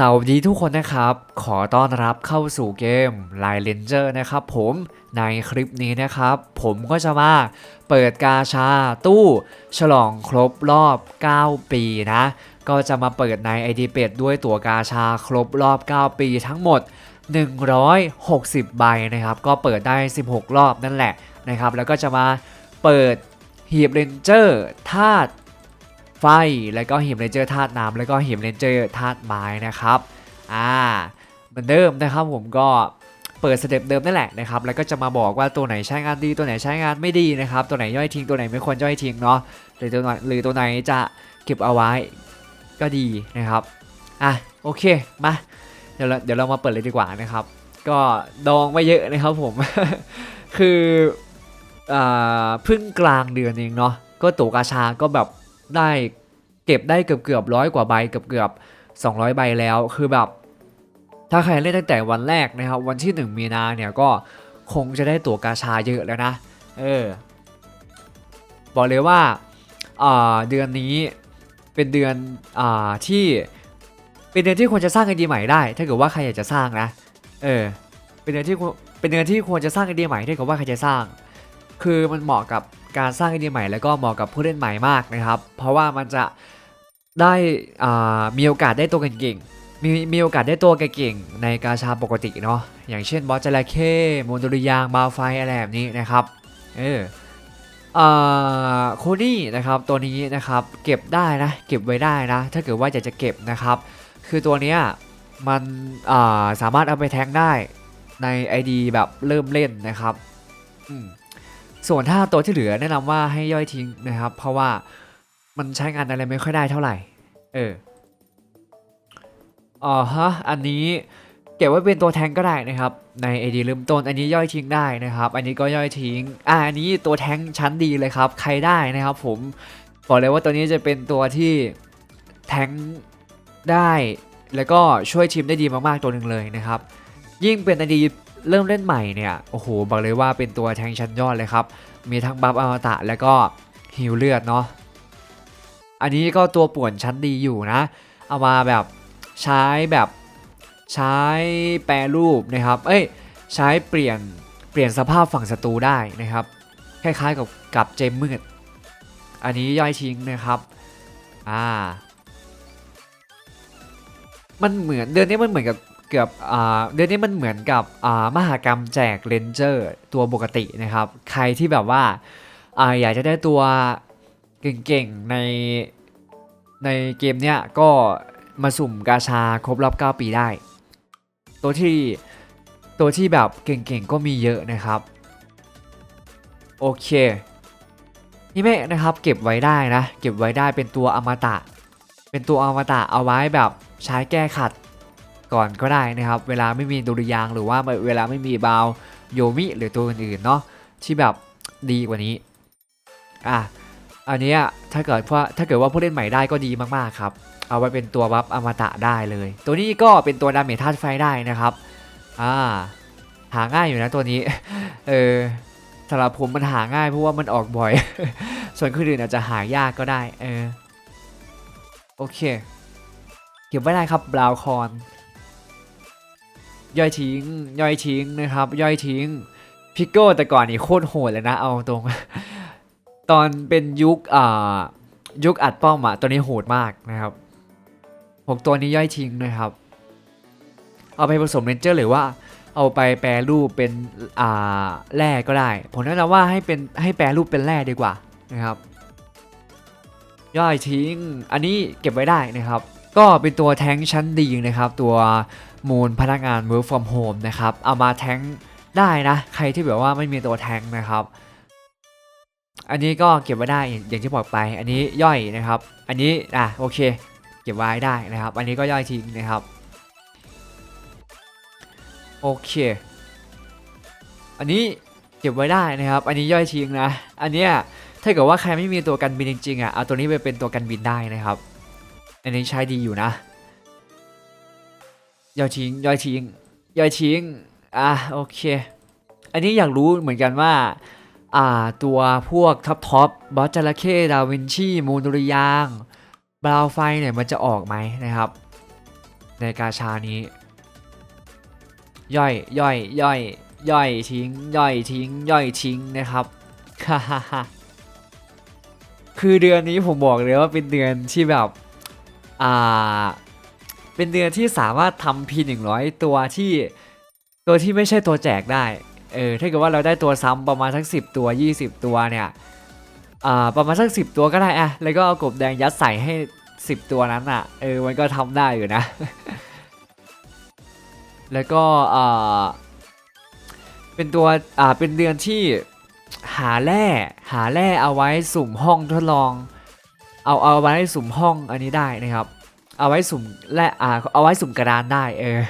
สวัสดีทุกคนนะครับ ขอต้อนรับเข้าสู่เกม Line Ranger นะครับผมในคลิปนี้นะครับ ผมก็จะมาเปิดกาชาตู้ฉลองครบรอบ 9 ปีนะ ก็จะมาเปิดใน ID เป็ดด้วยตั๋วกาชาครบรอบ 9 ปีทั้งหมด 160 ใบนะครับ ก็เปิดได้ 16 รอบนั่นแหละนะครับ แล้วก็จะมาเปิดหีบเรนเจอร์ธาตุ ไฟ แล้วก็หิมเรนเจอร์ธาตุน้ำแล้วก็หิมเรนเจอร์ธาตุไม้นะครับอ่าเหมือนเดิมนะครับผมก็เปิดสเต็ปเดิมนั่นแหละนะครับแล้วก็จะมาบอกว่าตัวไหนใช้งานดีตัวไหนใช้งานไม่ดีนะครับตัวไหนย่อยทิ้งตัวไหนไม่ควรย่อยทิ้งเนาะหรือตัวไหนหรือตัวไหนจะเก็บเอาไว้ก็ดีนะครับอะโอเคมาเดี๋ยวเราเดี๋ยวเรามาเปิดเลยดีกว่านะครับ ก็ดองไม่เยอะนะครับผม คืออ่าเพิ่งกลางเดือนเองเนาะก็ตัวกาชาก็แบบ ได้เก็บได้เกือบเกือบร้อยกว่าใบเกือบเกือบ200 ใบแล้วคือแบบ ถ้าใครเล่นตั้งแต่วันแรกนะครับ วันที่ 1 มีนาเนี่ยก็คงจะได้ตั๋วกาชาเยอะแล้วนะ เออ บอกเลยว่าเดือนนี้เป็นเดือนอที่เป็นเดือนที่ควรจะสร้างไอเดียใหม่ได้ ถ้าเกิดว่าใครอยากจะสร้างนะ เออ เป็นเดือนที่เป็นเดือนที่ควรจะสร้างไอเดียใหม่ถ้าเกิดว่าใครจะสร้าง คือมันเหมาะกับการสร้างไอเดียใหม่ แล้วก็เหมาะกับผู้เล่นใหม่มากนะครับ เพราะว่ามันจะได้มีโอกาสได้ตัวเก่งๆมีมีโอกาสได้ตัวเก่งๆในกาชาปกติเนาะอย่างเช่นบอสจระเข้โมนดุริยางบาไฟอะไรแบบนี้นะครับเออโคนี่นะครับตัวนี้นะครับเก็บได้นะเก็บไว้ได้นะถ้าเกิดว่าอยากจะเก็บนะครับ คือตัวเนี้ยมันสามารถเอาไปแทงได้ใน ID แบบเริ่มเล่นนะครับอืม ส่วนถ้าตัวที่เหลือแนะนำว่าให้ย่อยทิ้งนะครับ เพราะว่ามันใช้งานอะไรไม่ค่อยได้เท่าไหร่ เอออ๋อฮะ อันนี้เก็บไว้เป็นตัวแทงก็ได้นะครับ ใน ID เริ่มต้น อันนี้ย่อยทิ้งได้นะครับ อันนี้ก็ย่อยทิ้ง อ่า อันนี้ตัวแทงชั้นดีเลยครับ ใครได้นะครับ ผมบอกเลยว่าตัวนี้จะเป็นตัวที่แทงได้ แล้วก็ช่วยทีมได้ดีมากๆตัวหนึ่งเลยนะครับ ยิ่งเป็นอดี เริ่มเล่นใหม่เนี่ยโอ้โหบอกเลยว่าเป็นตัวแทงชั้นยอดเลยครับ มีทั้งบัฟอมตะแล้วก็ฮิวเลือดเนาะอันนี้ก็ตัวป่วนชั้นดีอยู่นะ เอามาแบบใช้แบบใช้แปรรูปนะครับ เอ้ยใช้เปลี่ยนเปลี่ยนสภาพฝั่งศัตรูได้นะครับ คล้ายๆกับกับเจมมืด อันนี้ย่อยทิ้งนะครับ อ่า มันเหมือนเดือนนี้มันเหมือนกับ เกือบอ่าเดือนนี้มันเหมือนกับอ่ามหากรรมแจกเลนเจอร์ตัวปกตินะครับ ใครที่แบบว่าอ่าอยากจะได้ตัวเก่งๆในในเกมเนี้ยก็มาสุ่มกาชาครบรอบ 9 ปีได้ ตัวที่ตัวที่แบบเก่งๆก็มีเยอะนะครับ โอเคนี่แม่นะครับเก็บไว้ได้นะ เก็บไว้ได้เป็นตัวอมตะ เป็นตัวอมตะเอาไว้แบบใช้แก้ขัด ก่อนก็ได้นะครับ เวลาไม่มีดุริยางหรือว่าเวลาไม่มีบาวโยมิหรือตัวอื่นๆเนาะที่แบบดีกว่านี้อะอันนี้ถ้าเกิดว่าถ้าเกิดว่าผู้เล่นใหม่ได้ก็ดีมากๆครับ เอาไว้เป็นตัวบัฟอมตะได้เลย ตัวนี้ก็เป็นตัวดาเมจธาตุไฟได้นะครับอ่าหาง่ายอยู่นะตัวนี้เออสำหรับผมมันหาง่ายเพราะว่ามันออกบ่อย ส่วนคนอื่นอาจจะหายากก็ได้เออโอเค เก็บไว้ได้ครับบราวคอน ย่อยทิ้ง ย่อยทิ้งนะครับ ย่อยทิ้งพิกโก้แต่ก่อนนี่โคตรโหดเลยนะ เอาตรง ตอนเป็นยุคอ่ายุคอัดป้อมอะตัวนี้โหดมากนะครับผมตัวนี้ย่อยทิ้งนะครับ เอาไปผสมเรนเจอร์หรือว่าเอาไปแปรรูปเป็นอ่าแร่ก็ได้ ผมแนะนำว่าให้เป็นให้แปรรูปเป็นแร่ดีกว่านะครับ ย่อยทิ้ง อันนี้เก็บไว้ได้นะครับ ก็เป็นตัวแท้งชั้นดีนะครับ ตัวมูลพนักงาน work from home นะครับ เอามาแท้งได้นะ ใครที่แบบว่าไม่มีตัวแท้งนะครับ อันนี้ก็เก็บไว้ได้อย่างที่บอกไป อันนี้ย่อยนะครับ อันนี้อะโอเค เก็บไว้ได้นะครับ อันนี้ก็ย่อยทิ้งนะครับโอเค อันนี้เก็บไว้ได้นะครับ อันนี้ย่อยทิ้งนะ อันเนี้ยถ้าเกิดว่าใครไม่มีตัวกันบินจริงๆอะเอาตัวนี้ไปเป็นตัวกันบินได้นะครับ อันนี้ใช้ดีอยู่นะย่อยทิ้งย่อยทิ้งย่อยทิ้งอะโอเค อันนี้อยากรู้เหมือนกันว่าอ่าตัวพวกท็อปท็อปบอสจระเข้ดาวินชีมูนุริยางบราวไฟเนี่ยมันจะออกไหมนะครับ ในกาชานี้ ย่อยย่อยย่อยย่อยทิ้งย่อยทิ้งย่อยทิ้งนะครับฮ่าฮ่าคือเดือนนี้ผมบอกเลยว่าเป็นเดือนที่แบบ อ่าเป็นเดือนที่สามารถทำพีหนึ่งร้อยตัวที่ตัวที่ไม่ใช่ตัวแจกได้เออถ้าเกิดว่าเราได้ตัวซ้ำประมาณสักสิบตัว 20 ตัวเนี่ยอ่าประมาณสักสิบตัวก็ได้อะแล้วก็เอากบแดงยัดใส่ให้ 10 ตัวนั้นอะเออมันก็ทำได้อยู่นะ แล้วก็อ่าเป็นตัวอ่าเป็นเดือนที่หาแร่หาแร่เอาไว้สุ่มห้องทดลอง เอาเอาไว้สุ่มห้องอันนี้ได้นะครับ เอาไว้สุ่มแร่อ่าเอาไว้สุ่มกระดานได้เออ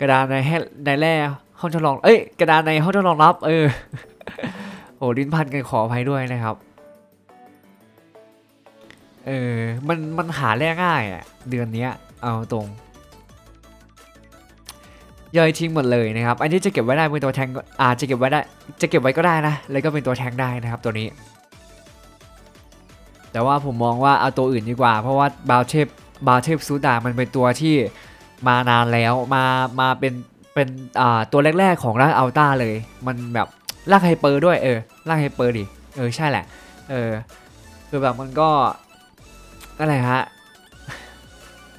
กระดานในให้ในแร่ห้องทดลอง เอ้ยกระดานในห้องทดลองลับ เออโอ้ลิ้นพันกันขออภัยด้วยนะครับเออ มัน มันหาแร่ง่ายอะเดือนนี้เอาตรงย่อยทิ้งหมดเลยนะครับ อันนี้จะเก็บไว้ได้เป็นตัวแทงก็อาจจะเก็บไว้ได้ จะเก็บไว้ก็ได้นะ แล้วก็เป็นตัวแทงได้นะครับตัวนี้ แต่ว่าผมมองว่าเอาตัวอื่นดีกว่า เพราะว่าบาเทปบาเทปซูดามันเป็นตัวที่มานานแล้วมามาเป็นเป็นอ่าตัวแรกๆของร่างอัลต้าเลย มันแบบร่างไฮเปอร์ด้วยเออร่างไฮเปอร์ดิเออใช่แหละเออคือแบบมันก็อะไรฮะ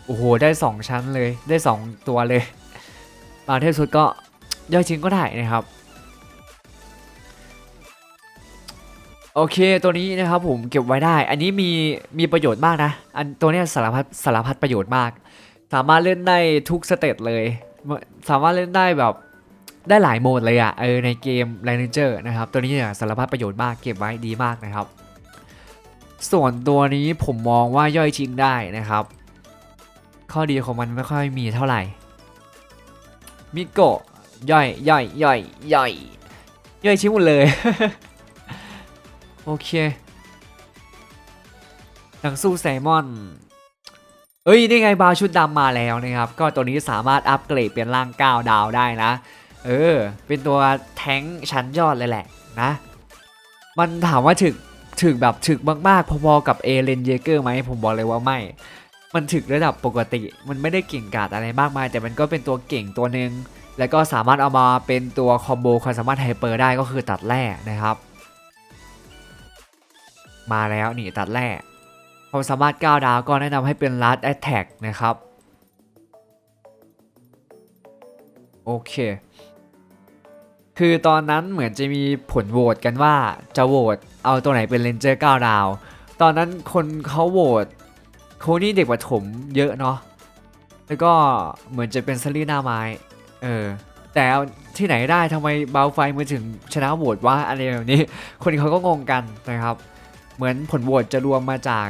โอ้โหได้ 2 ชั้นเลยได้ 2 ตัวเลยบางเทพสุดก็ย่อยชิ้นก็ได้นะครับ โอเคตัวนี้นะครับผมเก็บไว้ได้ อันนี้มีมีประโยชน์มากนะ อันตัวนี้สารพัดสารพัดประโยชน์มาก สามารถเล่นได้ทุกสเตจเลย สามารถเล่นได้แบบได้หลายโหมดเลยอะเออในเกม r a n g e r นะครับ ตัวนี้เนี่ยสารพัดประโยชน์มากเก็บไว้ดีมากนะครับ ส่วนตัวนี้ผมมองว่าย่อยชิ้นได้นะครับ ข้อดีของมันไม่ค่อยมีเท่าไหร่มิโกะย่อยย่อยย่อยย่อยย่อยชิ้นหมดเลย โอเคหนังสู้ไซมอน เอ้ย นี่ไงบาชุดดำมาแล้วนะครับ ก็ตัวนี้สามารถอัปเกรดเป็นร่าง9ดาวได้นะ เออ เป็นตัวแท้งชั้นยอดเลยแหละนะ มันถามว่าถึกถึกแบบถึกมากๆ พอๆกับเอเลนเยเกอร์ไหมผมบอกเลยว่าไม่ มันถึกระดับปกติ มันไม่ได้เก่งกาจอะไรมากมาย แต่มันก็เป็นตัวเก่งตัวหนึ่งแล้วก็สามารถเอามาเป็นตัวคอมโบความสามารถไฮเปอร์ได้ก็คือตัดแร่นะครับ มาแล้วนี่ตัดแร่ความสามารถ 9 ดาวก็แนะนำให้เป็น Last Attack นะครับ โอเค คือตอนนั้นเหมือนจะมีผลโหวตกันว่าจะโหวตเอาตัวไหนเป็นเลนเจอร์ 9 ดาว ตอนนั้นคนเขาโหวตโคนี่เด็กประถมเยอะเนาะแล้วก็เหมือนจะเป็นซารีหน้าไม้ เออ แต่ที่ไหนได้ทำไมเบาไฟมาถึงชนะโหวตว่าอะไรแบบนี้ คนเขาก็งงกันนะครับ เหมือนผลโหวตจะรวมมาจาก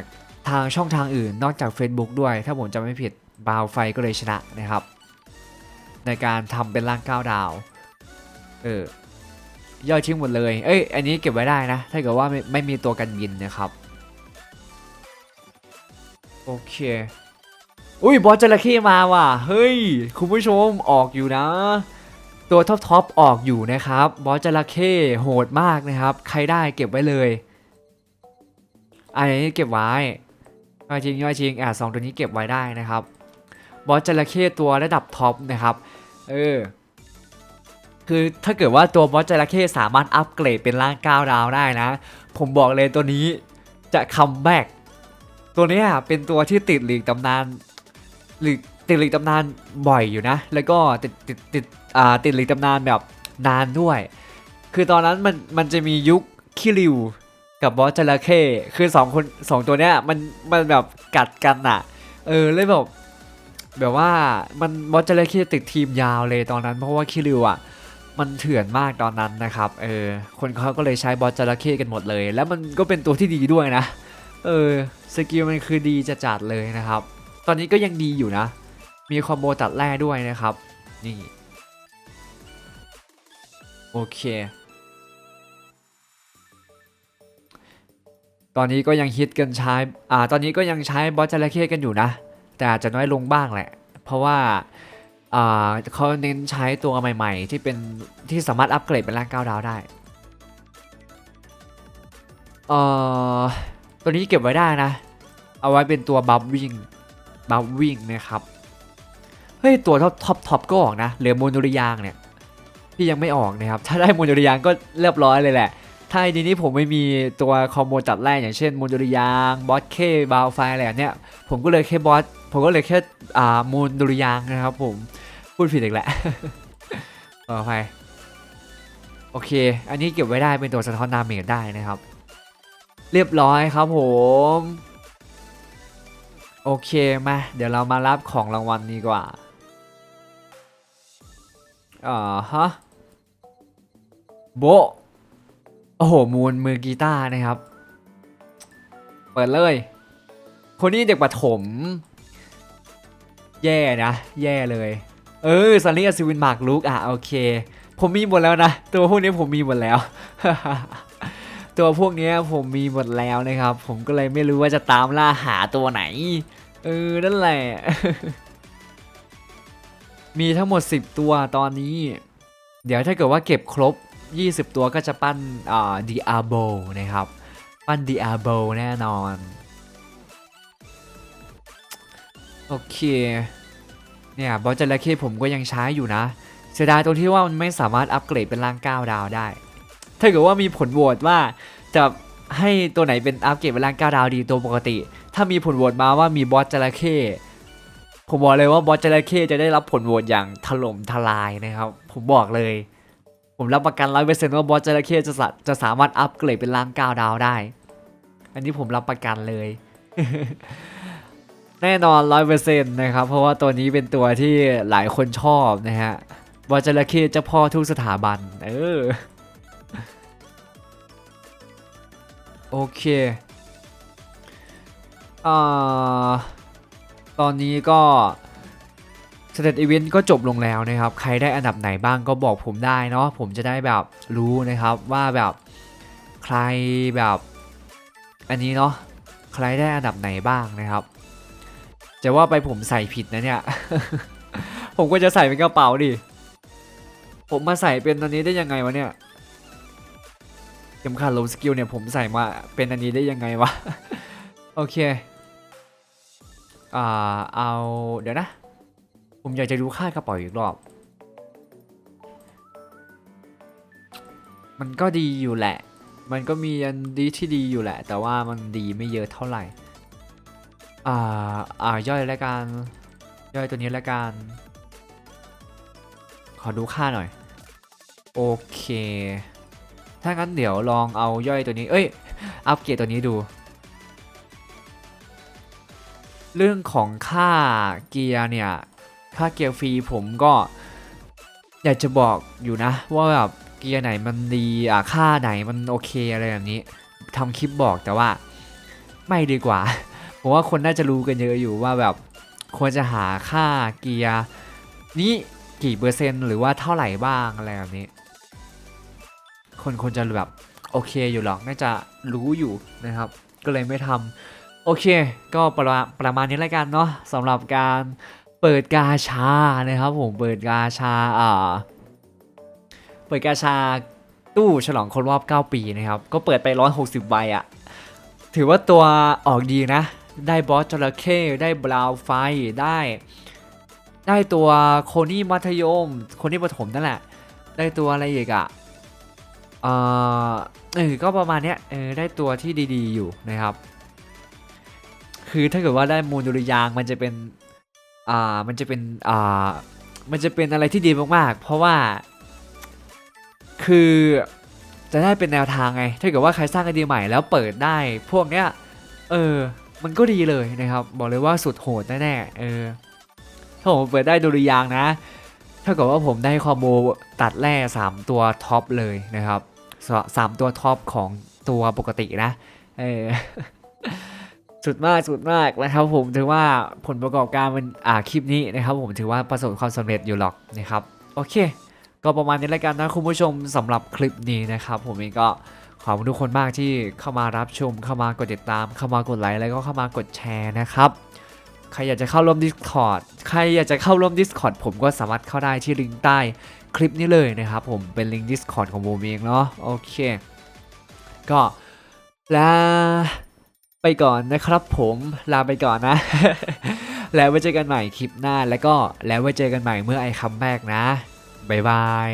ทางช่องทางอื่นนอกจาก Facebook ด้วย ถ้าผมจำไม่ผิดบาวไฟก็เลยชนะนะครับ ในการทำเป็นร่าง9ดาว เออย่อยทิ้งหมดเลย เอ้ย อันนี้เก็บไว้ได้นะ ถ้าเกิดว่าไม่ไม่มีตัวกันยินนะครับ โอเค อุ้ย บอสจระเข้มาว่ะ เฮ้ย คุณผู้ชมออกอยู่นะ ตัวท็อปทอปออกอยู่นะครับ บอสจระเข้โหดมากนะครับ ใครได้เก็บไว้เลย อันนี้เก็บไว้ย่อยจริงย่อยจริงอะสองตัวนี้เก็บไว้ได้นะครับ บอสจระเข้ตัวระดับท็อปนะครับ เออ คือถ้าเกิดว่าตัวบอสจระเข้สามารถอัปเกรดเป็นร่าง9ดาวได้นะ ผมบอกเลยตัวนี้จะคัมแบ็กตัวนี้เป็นตัวที่ติดหลีกตำนานหลีกติดหลีกตำนานบ่อยอยู่นะ แล้วก็ติดติดติดอ่าติดหลีกตำนานแบบนานด้วย คือตอนนั้นมันมันจะมียุคคิริว กับบอสจระเข้คือสองคนสองตัวเนี้ยมันมันแบบกัดกันอะเออเลยแบบแบบว่ามันบอสจระเข้ติดทีมยาวเลยตอนนั้น เพราะว่าคิริวอะมันเถื่อนมากตอนนั้นนะครับเออคนเขาก็เลยใช้บอสจระเข้กันหมดเลย แล้วมันก็เป็นตัวที่ดีด้วยนะ เออสกิลมันคือดีจะจัดเลยนะครับ ตอนนี้ก็ยังดีอยู่นะ มีคอมโบตัดแร่ด้วยนะครับ นี่ โอเค ตอนนี้ก็ยังฮิตกันใช้อ่าตอนนี้ก็ยังใช้บอสจระเข้กันอยู่นะ แต่อาจจะน้อยลงบ้างแหละ เพราะว่าอ่าเขาเน้นใช้ตัวใหม่ ๆ ที่เป็นที่สามารถอัปเกรดเป็นร่าง9ดาวได้เอ่อตัวนี้เก็บไว้ได้นะ เอาไว้เป็นตัวบัฟวิ่งบัฟวิ่งนะครับเฮ้ยตัวท็อปท็อปท็อปก็ออกนะเหลือโมนุริยางเนี่ยที่ยังไม่ออกนะครับถ้าได้โมนุริยางก็เรียบร้อยเลยแหละ ถ้าไอ้ดีนี้ผมไม่มีตัวคอมโบจัดแรกอย่างเช่นโมนุริยางบอสเคบาวไฟอะไรเนี้ยผมก็เลยแค่บอสผมก็เลยแค่อ่าโมนุริยางนะครับผมพูดผิดอีกแหละขออภัยโอเค อันนี้เก็บไว้ได้เป็นตัวสะท้อนดาเมจได้นะครับ เรียบร้อยครับผมโอเคมาเดี๋ยวเรามารับของรางวัลดีกว่าอ่าฮะโบ โอ้โห มูลมือกีตาร์นะครับ เปิดเลย คนนี้เด็กประถมแย่นะ แย่เลย เออซันนี่อัศวินมากลุกอะ โอเค ผมมีหมดแล้วนะ ตัวพวกนี้ผมมีหมดแล้ว ตัวพวกนี้ผมมีหมดแล้วนะครับ ผมก็เลยไม่รู้ว่าจะตามล่าหาตัวไหน เออ นั่นแหละ มีทั้งหมด 10 ตัวตอนนี้ เดี๋ยวถ้าเกิดว่าเก็บครบ 20 ตัวก็จะปั้นอ่าดีอาโบนะครับ ปั้นดีอาโบแน่นอน โอเค เนี่ย บอสจระเข้ผมก็ยังใช้อยู่นะ เสียดายตรงที่ว่ามันไม่สามารถอัปเกรดเป็นร่าง 9 ดาวได้ ถ้าเกิดว่ามีผลโหวตว่าจะให้ตัวไหนเป็นอัปเกรดเป็นร่าง 9 ดาวดีตัวปกติ ถ้ามีผลโหวตมาว่ามีบอสจระเข้ผมบอกเลยว่าบอสจระเข้จะได้รับผลโหวตอย่างถล่มทลายนะครับ ผมบอกเลย ผมรับประกันร้อยเปอร์เซ็นต์ว่าบอสจระเข้จะสาจะสามารถอัปเกรดเป็นร่าง9ดาวได้ อันนี้ผมรับประกันเลย แน่นอนร้อยเปอร์เซ็นต์นะครับ เพราะว่าตัวนี้เป็นตัวที่หลายคนชอบนะฮะบอสจระเข้เจ้าพ่อทุกสถาบัน เออ โอเคอ่าตอนนี้ก็ สเตตอีเวนต์ก็จบลงแล้วนะครับ ใครได้อันดับไหนบ้างก็บอกผมได้เนาะผมจะได้แบบรู้นะครับว่าแบบใครแบบ อันนี้เนาะใครได้อันดับไหนบ้างนะครับ จะว่าไปผมใส่ผิดนะเนี่ย ผมก็จะใส่เป็นกระเป๋าดิ ผมมาใส่เป็นอันนี้ได้ยังไงวะเนี่ยเข็มขัดโลสกิลเนี่ยผมใส่มาเป็นอันนี้ได้ยังไงวะ โอเค อ่าเอาเดี๋ยวนะ ผมอยากจะดูค่ากระเป๋าอีกรอบ มันก็ดีอยู่แหละ มันก็มีอันดีที่ดีอยู่แหละ แต่ว่ามันดีไม่เยอะเท่าไหร่ อ่า อ่าย่อยแล้วกัน ย่อยตัวนี้แล้วกัน ขอดูค่าหน่อย โอเค ถ้างั้นเดี๋ยวลองเอาย่อยตัวนี้ เอ้ย อัปเกรดตัวนี้ดูเรื่องของค่าเกียร์เนี่ย ค่าเกียร์ฟรีผมก็อยากจะบอกอยู่นะ ว่าแบบเกียร์ไหนมันดีอะค่าไหนมันโอเคอะไรแบบนี้ทำคลิปบอกแต่ว่าไม่ดีกว่า ผมว่าคนน่าจะรู้กันเยอะอยู่ว่าแบบควรจะหาค่าเกียร์นี้กี่เปอร์เซ็นต์หรือว่าเท่าไหร่บ้างอะไรแบบนี้ คนควรจะแบบโอเคอยู่หรอกน่าจะรู้อยู่นะครับ ก็เลยไม่ทำโอเค ก็ประประมาณนี้แล้วกันเนาะสำหรับการ เปิดกาชานะครับผมเปิดกาชาอ่าเปิดกาชาตู้ฉลองครบรอบ 9 ปีนะครับ ก็เปิดไป 160 ใบอะถือว่าตัวออกดีนะ ได้บอสจระเข้ได้บราวไฟได้ ได้ตัวโคนี่มัธยม โคนี่ประถมนั่นแหละ ได้ตัวอะไรอีกอะเออเออก็ประมาณเนี้ยเออได้ตัวที่ดีๆอยู่นะครับ คือถ้าเกิดว่าได้มูลดุริยางมันจะเป็น อ่ามันจะเป็นอ่ามันจะเป็นอะไรที่ดีมากๆ เพราะว่า คือจะได้เป็นแนวทางไง ถ้าเกิดว่าใครสร้างไอเดียใหม่แล้วเปิดได้ พวกเนี้ย เออ มันก็ดีเลยนะครับ บอกเลยว่าสุดโหดแน่ๆ เออ ถ้าผมเปิดได้ดุริยางนะ ถ้าเกิดว่าผมได้คอมโบตัดแร่ 3 ตัวท็อปเลยนะครับสสามตัวท็อปของตัวปกตินะ เออ สุดมากสุดมากนะครับผมถือว่าผลประกอบการมันอ่าคลิปนี้นะครับผมถือว่าประสบความสำเร็จอยู่หรอกนะครับโอเค ก็ประมาณนี้แล้วกันนะคุณผู้ชมสำหรับคลิปนี้นะครับผมเองก็ขอบคุณทุกคนมากที่เข้ามารับชม เข้ามากดติดตาม เข้ามากดไลค์แล้วก็เข้ามากดแชร์นะครับใครอยากจะเข้าร่วม Discord ใครอยากจะเข้าร่วม Discord ผมก็สามารถเข้าได้ที่ลิงก์ใต้คลิปนี้เลยนะครับผมเป็นลิงก์ Discord ของผมเองเนาะโอเค ก็ลา ไปก่อนนะครับผมลาไปก่อนนะ แล้วไว้เจอกันใหม่คลิปหน้าแล้วก็แล้วไว้เจอกันใหม่เมื่อไอคัมแบกนะบ๊ายบาย